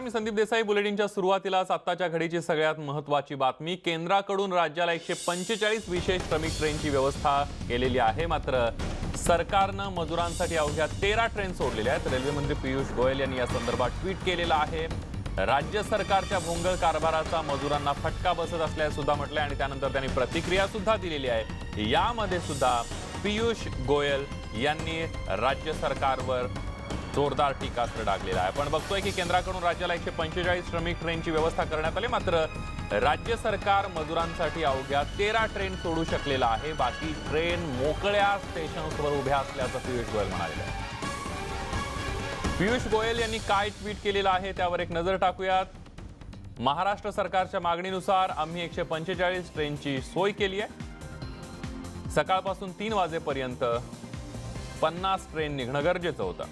मी संदीप देसाई. बुलेटिनच्या सुरुवातीलाच आत्ताच्या घडीची सगळ्यात महत्वाची बातमी. केंद्राकडून राज्याला एकशे पंचेचाळीस विशेष श्रमिक ट्रेनची व्यवस्था केलेली आहे. मात्र सरकारनं मजुरांसाठी अवघ्या तेरा ट्रेन सोडलेल्या आहेत. रेल्वे मंत्री पियुष गोयल यांनी या संदर्भात ट्विट केलेलं आहे. राज्य सरकारच्या भोंगळ कारभाराचा मजुरांना फटका बसत असल्याचं सुद्धा म्हटलंय आणि त्यानंतर त्यांनी प्रतिक्रिया सुद्धा दिलेली आहे. यामध्ये सुद्धा पियुष गोयल यांनी राज्य सरकारवर जोरदार टीकास्त्र डागलेला आहे. आपण बघतोय की केंद्राकडून राज्याला एकशे पंचेचाळीस श्रमिक ट्रेनची व्यवस्था करण्यात आली. मात्र राज्य सरकार मजुरांसाठी अवघ्या तेरा ट्रेन सोडू शकलेला आहे. बाकी ट्रेन मोकळ्या स्टेशन्सवर उभ्या असल्याचं पियुष गोयल म्हणाले. आहे पियुष गोयल यांनी काय ट्विट केलेलं आहे त्यावर एक नजर टाकूयात. महाराष्ट्र सरकारच्या मागणीनुसार आम्ही एकशे पंचेचाळीस ट्रेनची सोय केली आहे. सकाळपासून तीन वाजेपर्यंत पन्नास ट्रेन निघणं गरजेचं होतं.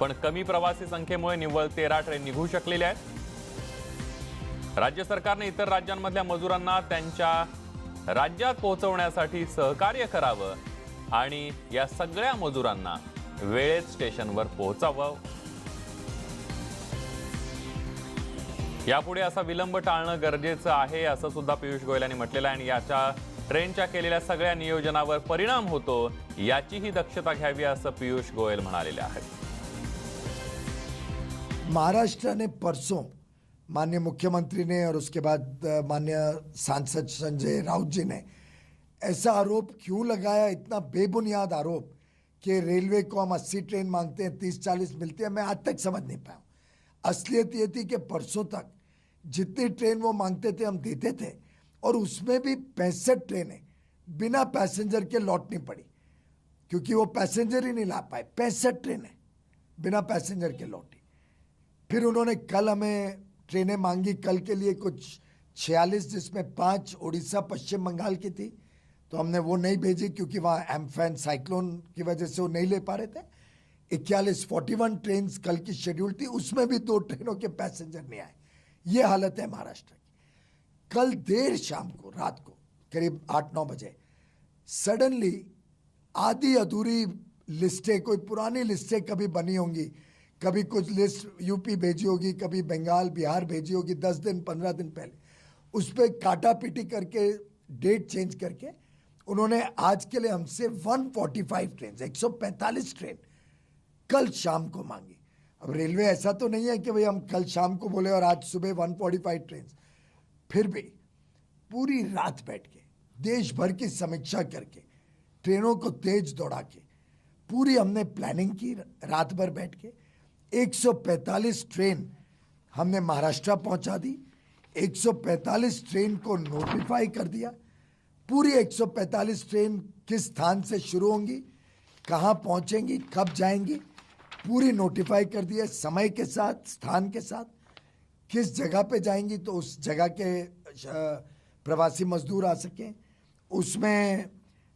पण कमी प्रवासी संख्येमुळे निव्वळ तेरा ट्रेन निघू शकलेल्या आहेत. राज्य सरकारने इतर राज्यांमधल्या मजुरांना त्यांच्या राज्यात पोहोचवण्यासाठी सहकार्य करावं आणि या सगळ्या मजुरांना वेळेत स्टेशनवर पोहोचावं. यापुढे असा विलंब टाळणं गरजेचं आहे असं सुद्धा पियुष गोयल यांनी म्हटलेलं आहे आणि याच्या ट्रेनच्या केलेल्या सगळ्या नियोजनावर परिणाम होतो याचीही दक्षता घ्यावी असं पियुष गोयल म्हणालेले आहेत. महाराष्ट्र ने परसों माननीय मुख्यमंत्री ने और उसके बाद माननीय सांसद संजय राउत जी ने ऐसा आरोप क्यों लगाया, इतना बेबुनियाद आरोप कि रेलवे को हम अस्सी ट्रेन मांगते हैं, तीस चालीस मिलती है, मैं आज तक समझ नहीं पाया असलियत ये थी कि परसों तक जितनी ट्रेन वो मांगते थे, हम देते थे और उसमें भी पैंसठ ट्रेनें बिना पैसेंजर के लौटनी पड़ी, क्योंकि वो पैसेंजर ही नहीं ला पाए, पैंसठ ट्रेनें बिना पैसेंजर के लौटी। फिर उन्होंने कल हमें ट्रेनें मांगी। कल के लिए कुछ छियालीस, जिसमें पाँच उड़ीसा पश्चिम बंगाल की थी। तो हमने वो नहीं भेजी क्योंकि वहाँ एम्फैन साइक्लोन की वजह से वो नहीं ले पा रहे थे। इक्यालीस, फोर्टी वन ट्रेन कल की शेड्यूल थी। उसमें भी दो ट्रेनों के पैसेंजर नहीं आए। ये हालत है महाराष्ट्र की। कल देर शाम को, रात को, करीब आठ नौ बजे, सडनली आधी अधूरी लिस्टें, कोई पुरानी लिस्टें कभी बनी होंगी। कभी कुछ लिस्ट यूपी भेजी होगी, कभी बंगाल, बिहार भेजी होगी, दस दिन, पंद्रह दिन पहले। उस पर काटा पीटी करके डेट चेंज करके, उन्होंने आज के लिए हमसे 145 ट्रेन 145 ट्रेन कल शाम को मांगी। अब रेलवे ऐसा तो नहीं है कि भाई हम कल शाम को बोले और आज सुबह 145 ट्रेन फिर भी पूरी रात बैठ के, देश भर की समीक्षा करके, ट्रेनों को तेज दौड़ा के, पूरी हमने प्लानिंग की रात भर बैठ के। 145 ट्रेन हमने महाराष्ट्र पहुँचा दी। 145 ट्रेन को नोटिफाई कर दिया। पूरी 145 ट्रेन किस स्थान से शुरू होंगी, कहाँ पहुंचेंगी, कब जाएँगी, पूरी नोटिफाई कर दिया समय के साथ, स्थान के साथ। किस जगह पे जाएँगी तो उस जगह के प्रवासी मजदूर आ सकें। उसमें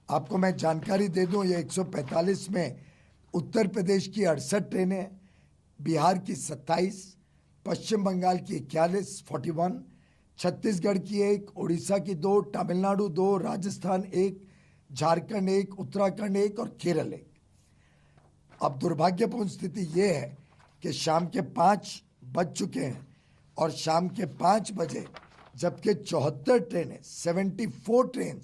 आपको मैं जानकारी दे दूँ, ये 145 में उत्तर प्रदेश की अड़सठ ट्रेनें हैं। बिहार की 27 पश्चिम बंगाल की इक्यालीस, फोर्टी वन, छत्तीसगढ़ की एक उड़ीसा की दो, तमिलनाडु दो, राजस्थान एक, झारखंड एक, उत्तराखंड एक और केरल एक। अब दुर्भाग्यपूर्ण स्थिति ये है कि शाम के पाँच बज चुके हैं और शाम के पाँच बजे, जबकि चौहत्तर ट्रेनें, सेवेंटी फोर ट्रेन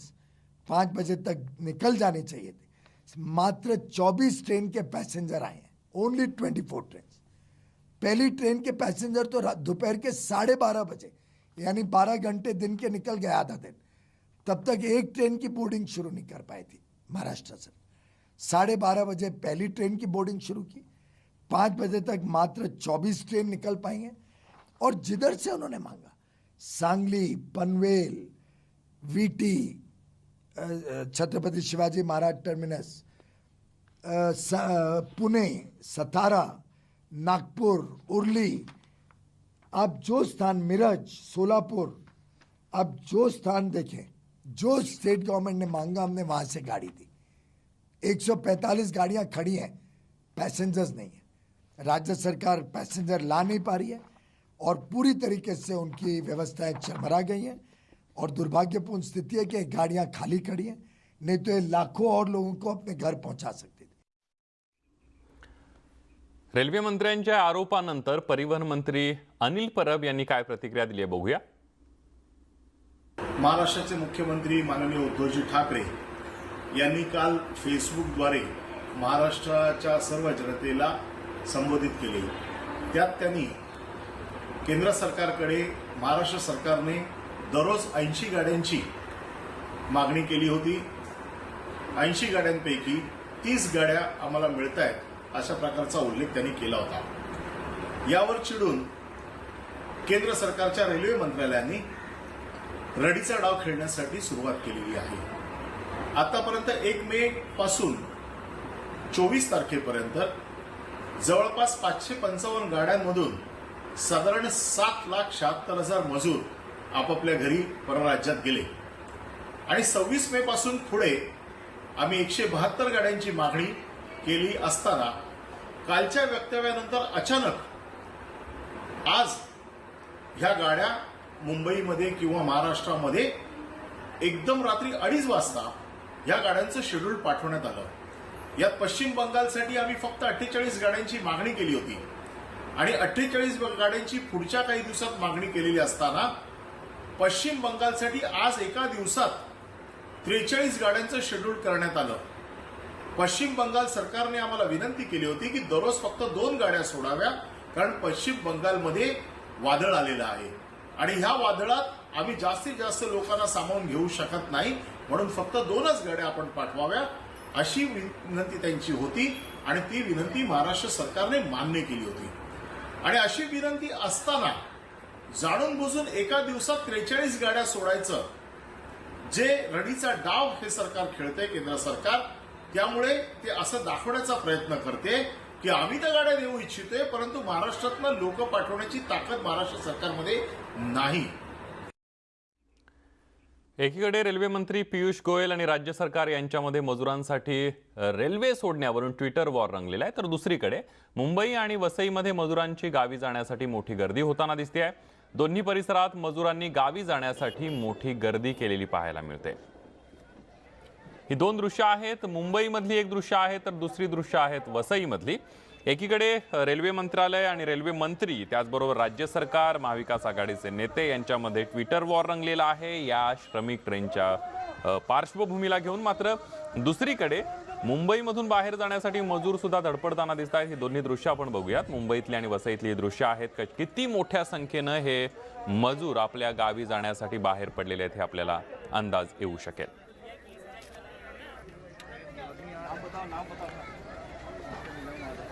पाँच बजे तक निकल जानी चाहिए थी। मात्र चौबीस ट्रेन के पैसेंजर आए हैं, ओनली ट्वेंटी फोर ट्रेन। पहली ट्रेन के पैसेंजर तो दोपहर के साढ़े बारह बजे, यानी बारह घंटे दिन के निकल गया आधा दिन। तब तक एक ट्रेन की बोर्डिंग शुरू नहीं कर पाई थी, महाराष्ट्र से। साढ़े बारह बजे पहली ट्रेन की बोर्डिंग शुरू की। पाँच बजे तक मात्र चौबीस ट्रेन निकल पाई हैं, और जिधर से उन्होंने मांगा, सांगली, पनवेल वीटी छत्रपति शिवाजी महाराज टर्मिनस पुणे, सतारा नागपुर, उर्ली। आप जो स्थान मिरज, सोलापुर आप जो स्थान देखें, जो स्टेट गवर्नमेंट ने मांगा, हमने वहाँ से गाड़ी दी। 145 गाड़ियाँ खड़ी हैं पैसेंजर्स नहीं है। राज्य सरकार पैसेंजर ला नहीं पा रही है और पूरी तरीके से उनकी व्यवस्थाएँ चरमरा गई हैं और दुर्भाग्यपूर्ण स्थिति है कि गाड़ियाँ खाली खड़ी हैं, नहीं तो ये लाखों और लोगों को अपने घर पहुँचा सकती रेल्वे मंत्र्यांच्या आरोपानंतर परिवहन मंत्री अनिल परब यांनी काय प्रतिक्रिया दिली आहे बघूया. महाराष्ट्राचे मुख्यमंत्री माननीय उद्धवजी ठाकरे यांनी काल फेसबुकद्वारे महाराष्ट्राच्या सर्व जनतेला संबोधित केले. त्यात त्यांनी केंद्र सरकारकडे महाराष्ट्र सरकारने दररोज ऐंशी गाड्यांची मागणी केली होती. ऐंशी गाड्यांपैकी तीस गाड्या आम्हाला मिळत आहेत अशा प्रकारचा उल्लेख त्यांनी केला होता. यावर चिडून केंद्र सरकारच्या रेल्वे मंत्रालयाने रडीचा डाव खेळण्यासाठी सुरुवात केलेली आहे. आतापर्यंत एक मे पासून चोवीस तारखेपर्यंत जवळपास पाचशे पंचावन्न गाड्यांमधून साधारण सात लाख शहात्तर हजार मजूर आपापल्या घरी परराज्यात गेले. आणि सव्वीस मे पासून पुढे आम्ही एकशे बहात्तर गाड्यांची मागणी केली असताना कालच्या वक्तव्यानंतर अचानक आज ह्या गाड्या मुंबईमध्ये किंवा महाराष्ट्रामध्ये एकदम रात्री अडीच वाजता या गाड्यांचं शेड्यूल पाठवण्यात आलं. यात पश्चिम बंगालसाठी आम्ही फक्त अठ्ठेचाळीस गाड्यांची मागणी केली होती. आणि अठ्ठेचाळीस गाड्यांची पुढच्या काही दिवसात मागणी केलेली असताना पश्चिम बंगालसाठी आज एका दिवसात त्रेचाळीस गाड्यांचं शेड्यूल करण्यात आलं. पश्चिम बंगाल सरकारने आम्हाला विनंती केली होती की दररोज फक्त दोन गाड्या सोडाव्या कारण पश्चिम बंगालमध्ये वादळ आलेलं आहे. आणि ह्या वादळात आम्ही जास्तीत जास्त लोकांना सामावून घेऊ शकत नाही म्हणून फक्त दोनच गाड्या आपण पाठवाव्या अशी विनंती त्यांची होती आणि ती विनंती महाराष्ट्र सरकारने मान्य केली होती. आणि अशी विनंती असताना जाणून बुजून एका दिवसात त्रेचाळीस गाड्या सोडायचं जे रडीचा डाव हे सरकार खेळतंय केंद्र सरकार त्यामुळे ते असं दाखवण्याचा प्रयत्न करते की आम्ही त्या गाड्या देऊ इच्छितोय परंतु महाराष्ट्रातनं लोक पाठवण्याची ताकद महाराष्ट्र सरकारमध्ये नाही. एकीकडे रेल्वे मंत्री पियुष गोयल आणि राज्य सरकार यांच्यामध्ये मजुरांसाठी रेल्वे सोडण्यावरून ट्विटर वॉर रंगलेला आहे. तर दुसरीकडे मुंबई आणि वसईमध्ये मजुरांची गावी जाण्यासाठी मोठी गर्दी होताना दिसते आहे दोन्ही परिसरात मजुरांनी गावी जाण्यासाठी मोठी गर्दी केलेली पाहायला मिळते. ही दोन दृश्य आहेत. मुंबईमधली एक दृश्य आहे तर दुसरी दृश्य आहेत वसईमधली. एकीकडे रेल्वे मंत्रालय आणि रेल्वे मंत्री त्याचबरोबर राज्य सरकार महाविकास आघाडीचे नेते यांच्यामध्ये ट्विटर वॉर रंगलेला आहे. या श्रमिक ट्रेनच्या पार्श्वभूमीला घेऊन मात्र दुसरीकडे मुंबईमधून बाहेर जाण्यासाठी मजूर सुद्धा धडपडताना दिसत आहेत. ही दोन्ही दृश्य आपण बघूयात. मुंबईतली आणि वसईतली ही दृश्य आहेत. किती मोठ्या संख्येनं हे मजूर आपल्या गावी जाण्यासाठी बाहेर पडलेले आहेत हे आपल्याला अंदाज येऊ शकेल.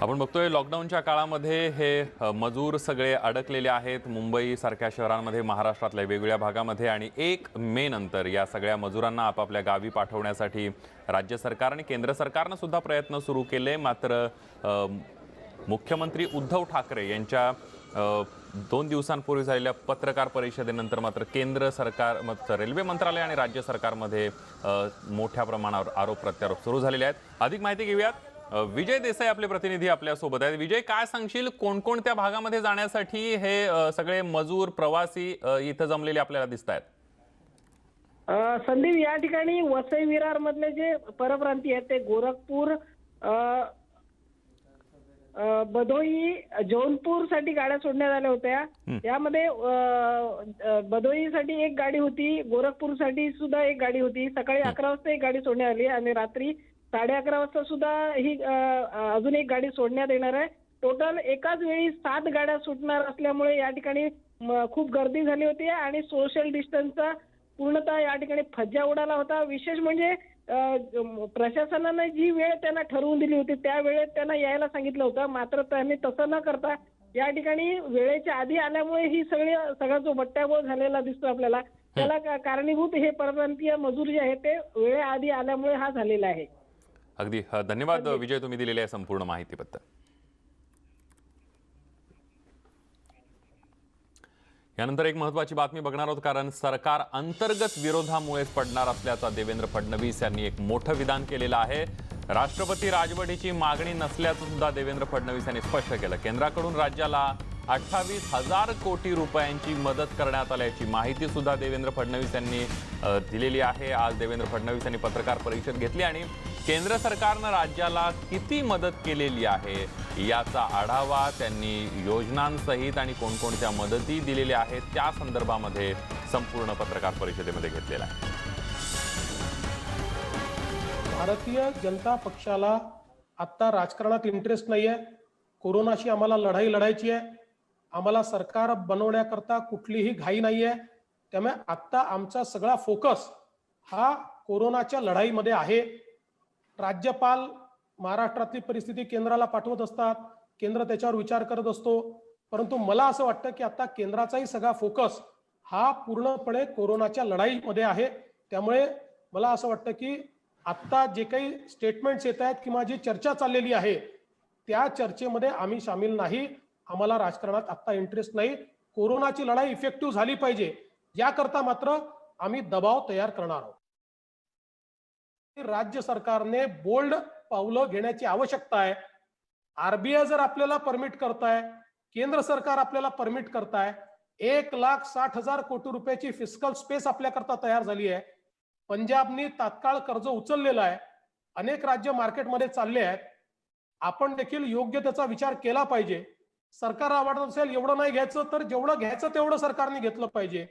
आपण बघतोय लॉकडाऊनच्या काळामध्ये हे मजूर सगळे अडकलेले आहेत. मुंबईसारख्या शहरांमध्ये महाराष्ट्रातल्या वेगवेगळ्या भागामध्ये आणि एक मे नंतर या सगळ्या मजुरांना आपापल्या गावी पाठवण्यासाठी राज्य सरकार आणि केंद्र सरकारनं सुद्धा प्रयत्न सुरू केले. मात्र मुख्यमंत्री उद्धव ठाकरे यांच्या दोन दिवसांपूर्वी झालेल्या पत्रकार परिषदेनंतर मात्र केंद्र सरकार मत रेल्वे मंत्रालय आणि राज्य सरकारमध्ये मोठ्या प्रमाणावर आरोप प्रत्यारोप सुरू झालेले आहेत. अधिक माहिती घेऊयात. विजय देसाई आपले प्रतिनिधी आपल्यासोबत आहेत. विजय काय सांगशील? कोणकोणत्या भागामध्ये जाण्यासाठी हे सगळे मजूर प्रवासी इथं जमलेले आपल्याला दिसत आहेत? संदीप या ठिकाणी वसई विरार मधले जे परप्रांती आहेत ते गोरखपूर बदोई जौनपूरसाठी गाड्या सोडण्यात आल्या होत्या. यामध्ये बदोईसाठी एक गाडी होती गोरखपूरसाठी सुद्धा एक गाडी होती. सकाळी अकरा वाजता एक गाडी सोडण्यात आली आणि रात्री साडे अकरा वाजता सुद्धा ही अजून एक गाडी सोडण्यात येणार आहे. टोटल एकाच वेळी सात गाड्या सुटणार असल्यामुळे या ठिकाणी खूप गर्दी झाली होती आणि सोशल डिस्टन्सचा पूर्णतः या ठिकाणी फज्जा उडाला होता. विशेष म्हणजे प्रशासनानं जी वेळ त्यांना ठरवून दिली होती त्या वेळेत त्यांना यायला सांगितलं होतं. मात्र त्यांनी तसं न करता या ठिकाणी वेळेच्या आधी आल्यामुळे ही सगळी सगळा जो बट्ट्याबोळ झालेला दिसतो आपल्याला त्याला कारणीभूत हे परप्रांतीय मजूर जे आहेत ते वेळेआधी आल्यामुळे हा झालेला आहे. अगदी धन्यवाद विजय तुम्ही दिलेल्या संपूर्ण माहितीबद्दल. यानंतर एक महत्वाची बातमी बघणार आहोत कारण सरकार अंतर्गत विरोधामुळेच पडणार असल्याचा देवेंद्र फडणवीस यांनी एक मोठं विधान केलेलं आहे. राष्ट्रपती राजवटीची मागणी नसल्याचं सुद्धा देवेंद्र फडणवीस यांनी स्पष्ट केलं. केंद्राकडून राज्याला अठ्ठावीस हजार कोटी रुपयांची मदत करण्यात आल्याची माहिती सुद्धा देवेंद्र फडणवीस यांनी दिलेली आहे. आज देवेंद्र फडणवीस यांनी पत्रकार परिषद घेतली आणि केंद्र सरकारनं राज्याला किती मदत केलेली आहे याचा आढावा त्यांनी योजनांसहित आणि कोणकोणत्या मदती दिलेल्या आहेत त्या संदर्भामध्ये संपूर्ण पत्रकार परिषदेमध्ये घेतलेला आहे. भारतीय जनता पक्षाला आत्ता राजकारणात इंटरेस्ट नाही आहे कोरोनाशी आम्हाला लढाई लढायची आहे. आम्हाला सरकार बनवण्याकरता कुठलीही घाई नाही आहे त्यामुळे आत्ता आमचा सगळा फोकस हा कोरोनाच्या लढाईमध्ये आहे. राज्यपाल महाराष्ट्रातली परिस्थिती केंद्राला पाठवत असतात केंद्र त्याच्यावर विचार करत असतो. परंतु मला असं वाटतं की आता केंद्राचाही सगळा फोकस हा पूर्णपणे कोरोनाच्या लढाईमध्ये आहे. त्यामुळे मला असं वाटतं की आत्ता जे काही स्टेटमेंट्स येत आहेत किंवा जी चर्चा चाललेली आहे त्या चर्चेमध्ये आम्ही सामील नाही. आम्हाला राजकारणात आत्ता इंटरेस्ट नाही. कोरोनाची लढाई इफेक्टिव्ह झाली पाहिजे. याकरता मात्र आम्ही दबाव तयार करणार आहोत. राज्य सरकारने बोल्ड पावलं घेण्याची आवश्यकता आहे. आरबीआय जर आपल्याला परमिट करताय केंद्र सरकार आपल्याला परमिट करताय एक लाख साठ हजार कोटी रुपयाची फिस्कल स्पेस आपल्याकरता तयार झाली आहे. पंजाबनी तात्काळ कर्ज उचललेलं आहे. अनेक राज्य मार्केटमध्ये चालले आहेत. आपण देखील योग्य त्याचा विचार केला पाहिजे. सरकार आवडत असेल एवढं नाही घ्यायचं तर जेवढं घ्यायचं तेवढं सरकारने घेतलं पाहिजे.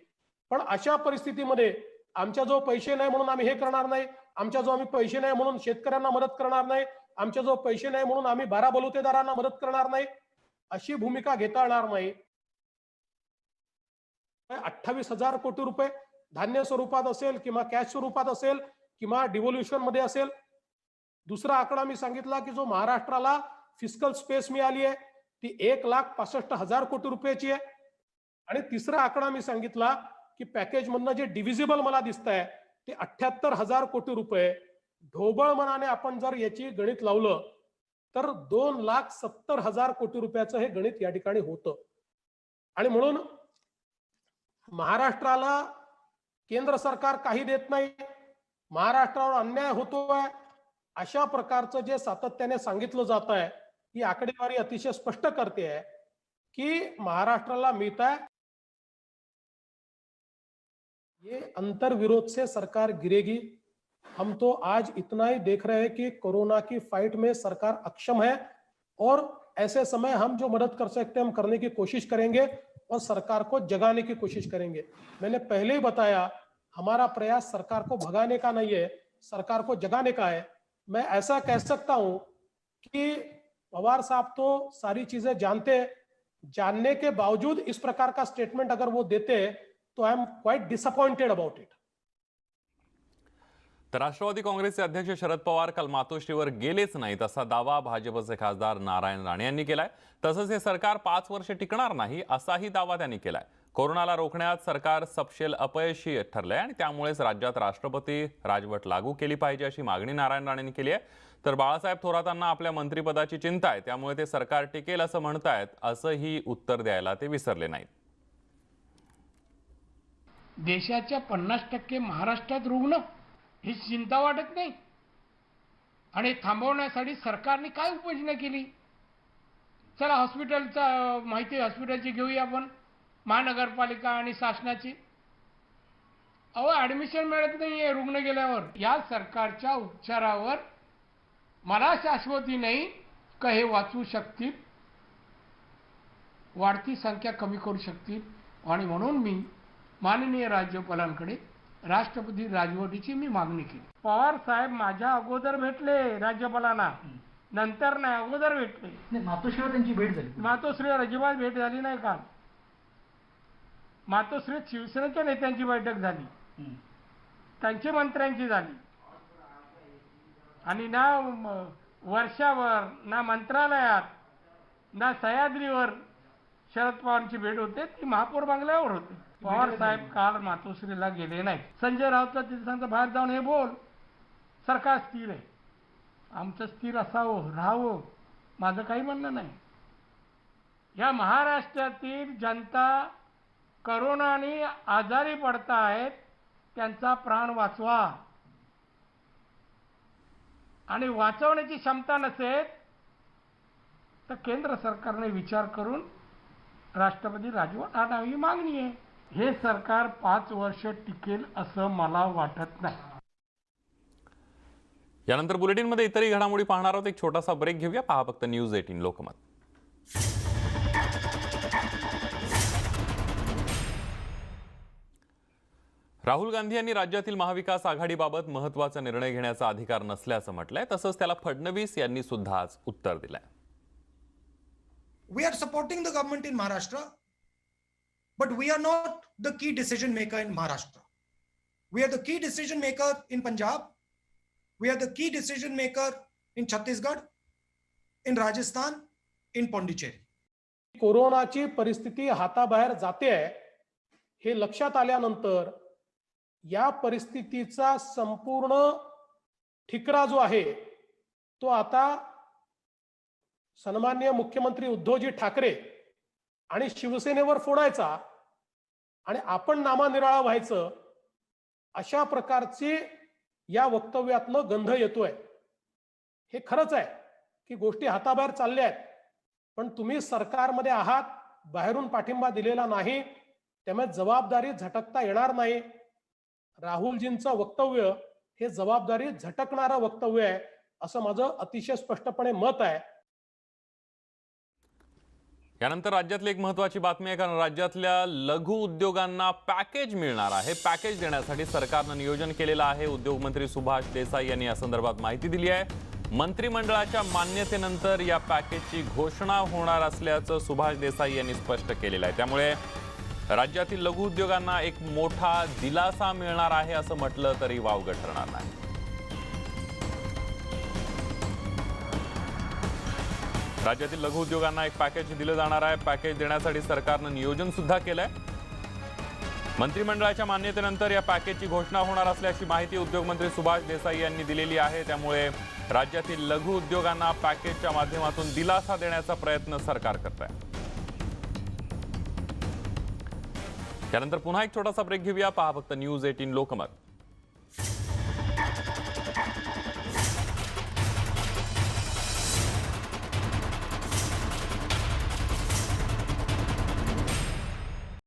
पण अशा परिस्थितीमध्ये आमच्या जो पैसे नाही म्हणून आम्ही हे करणार नाही. आमच्या जो आम्ही पैसे नाही म्हणून शेतकऱ्यांना मदत करणार नाही आमच्या जो पैसे नाही म्हणून आम्ही बारा बलुतेदारांना मदत करणार नाही अशी भूमिका घेता येणार नाही. अठ्ठावीस हजार कोटी रुपये धान्य स्वरूपात असेल किंवा कॅश स्वरूपात असेल किंवा डिव्होल्युशनमध्ये असेल. दुसरा आकडा मी सांगितला की जो महाराष्ट्राला फिस्कल स्पेस मिळाली आहे ती एक लाख पासष्ट हजार कोटी रुपयाची आहे. आणि तिसरा आकडा मी सांगितला की पॅकेज मधनं जे डिव्हिजिबल मला दिसत आहे ते अठ्याहत्तर हजार कोटी रुपये. ढोबळ मनाने आपण जर याची गणित लावलं तर दोन लाख सत्तर हजार कोटी रुपयाचं हे गणित या ठिकाणी होतं. आणि म्हणून महाराष्ट्राला केंद्र सरकार काही देत नाही महाराष्ट्रावर अन्याय होतोय अशा प्रकारचं जे सातत्याने सांगितलं जात आहे ही आकडेवारी अतिशय स्पष्ट करते आहे की महाराष्ट्राला मिळत आहे ये अंतर विरोध से सरकार गिरेगी। हम तो आज इतना ही देख रहे हैं कि कोरोना की फाइट में सरकार अक्षम है और ऐसे समय हम जो मदद कर सकते हैं, हम करने की कोशिश करेंगे और सरकार को जगाने की कोशिश करेंगे। मैंने पहले ही बताया, हमारा प्रयास सरकार को भगाने का नहीं है, सरकार को जगाने का है। मैं ऐसा कह सकता हूँ कि पवार साहब तो सारी चीज़ें जानते जानने के बावजूद इस प्रकार का स्टेटमेंट अगर वो देते तो I am quite disappointed about it तर राष्ट्रवादी काँग्रेसचे अध्यक्ष शरद पवार काल मातोश्रीवर गेलेच नाहीत असा दावा भाजपचे खासदार नारायण राणे यांनी केलाय. तसंच हे सरकार पाच वर्ष टिकणार नाही असाही दावा त्यांनी केलाय. कोरोनाला रोखण्यात सरकार सपशेल अपयशी ठरलंय आणि त्यामुळेच राज्यात राष्ट्रपती राजवट लागू केली पाहिजे अशी मागणी नारायण राणेंनी केली आहे. तर बाळासाहेब थोरातांना आपल्या मंत्रिपदाची चिंता आहे त्यामुळे ते सरकार टिकेल असं म्हणतायत असंही उत्तर द्यायला ते विसरले नाहीत. देशाच्या पन्नास टक्के महाराष्ट्रात रुग्ण ही चिंता वाटत नाही. आणि थांबवण्यासाठी सरकारने काय उपाययोजना केली? चला हॉस्पिटलचा माहिती हॉस्पिटलची घेऊया आपण. महानगरपालिका आणि शासनाची. अहो ॲडमिशन मिळत नाही आहे रुग्ण गेल्यावर. या सरकारच्या उपचारावर मला शाश्वती नाही का हे वाचू शकतील? वाढती संख्या कमी करू शकतील? आणि म्हणून मी माननीय राज्यपालांकडे राष्ट्रपती राजवटीची मी मागणी केली. पवार साहेब माझ्या अगोदर भेटले राज्यपालांना. नंतर नाही अगोदर भेटले. नाही मातोश्रीवर त्यांची भेट झाली. मातोश्री अजिबात भेट झाली नाही काल. मातोश्रीत शिवसेनेच्या नेत्यांची बैठक झाली. त्यांची मंत्र्यांची झाली. आणि ना वर्षावर ना मंत्रालयात ना सह्याद्रीवर शरद पवारांची भेट होते. ती महापौर बंगल्यावर होते. पवार साहेब काल मातोश्रीला गेले नाही संजय राऊतला तिथे सांगता बाहेर जाऊन हे बोल. सरकार स्थिर आहे. आमचं स्थिर असावं राहावं. माझं काही म्हणणं नाही. या महाराष्ट्रातील जनता करोनाने आजारी पडत आहेत त्यांचा प्राण वाचवा. आणि वाचवण्याची क्षमता नसेल तर केंद्र सरकारने विचार करून राष्ट्रपती राजवट आणावी मागणी आहे. हे सरकार पाच वर्ष टिकेल असं मला वाटत नाही. यानंतर बुलेटिनमध्ये इतरही घडामोडी पाहणार आहोत. एक छोटासा ब्रेक घेऊया. पहा फक्त न्यूज एटीन लोकमत. राहुल गांधी यांनी राज्यातील महाविकास आघाडीबाबत महत्त्वाचा निर्णय घेण्याचा अधिकार नसल्याचं म्हटलंय. तसंच त्याला फडणवीस यांनी सुद्धा आज उत्तर दिलंय. We are supporting the government in Maharashtra, but we are not the key decision maker in Maharashtra. We are the key decision maker in Punjab. We are the key decision maker in Chhattisgarh, in Rajasthan, in Pondicherry. कोरोनाची परिस्थिती हाताबाहेर जाते हे लक्षात आल्यानंतर या परिस्थितीचा संपूर्ण ठिकरा जो आहे तो आता सन्मान्य मुख्यमंत्री उद्धवजी ठाकरे आणि शिवसेनेवर फोडायचा आणि आपण नामानिराळा व्हायचं अशा प्रकारची या वक्तव्यातनं गंध येतोय. हे खरंच आहे की गोष्टी हाताबाहेर चालल्या आहेत. पण तुम्ही सरकारमध्ये आहात बाहेरून पाठिंबा दिलेला नाही त्यामुळे जबाबदारी झटकता येणार नाही. राहुलजींचं वक्तव्य हे जबाबदारी झटकणारं वक्तव्य आहे असं माझं अतिशय स्पष्टपणे मत आहे. यानंतर राज्यातली एक महत्त्वाची बातमी आहे कारण राज्यातल्या लघु उद्योगांना पॅकेज मिळणार आहे. पॅकेज देण्यासाठी सरकारनं नियोजन केलेलं आहे. उद्योगमंत्री सुभाष देसाई यांनी या संदर्भात माहिती दिली आहे. मंत्रिमंडळाच्या मान्यतेनंतर या पॅकेजची घोषणा होणार असल्याचं सुभाष देसाई यांनी स्पष्ट केलेलं आहे. त्यामुळे राज्यातील लघु उद्योगांना एक मोठा दिलासा मिळणार आहे असं म्हटलं तरी वावगं ठरणार नाही. राज्यातील लघु उद्योगांना एक पॅकेज दिलं जाणार आहे. पॅकेज देण्यासाठी सरकारनं नियोजन सुद्धा केलंय. मंत्रिमंडळाच्या मान्यतेनंतर या पॅकेजची घोषणा होणार असल्याची माहिती उद्योगमंत्री सुभाष देसाई यांनी दिलेली आहे. त्यामुळे राज्यातील लघु उद्योगांना पॅकेजच्या माध्यमातून दिलासा देण्याचा प्रयत्न सरकार करत आहे त्यानंतर पुन्हा एक छोटासा ब्रेक घेऊया. पहा फक्त न्यूज एटीन लोकमत.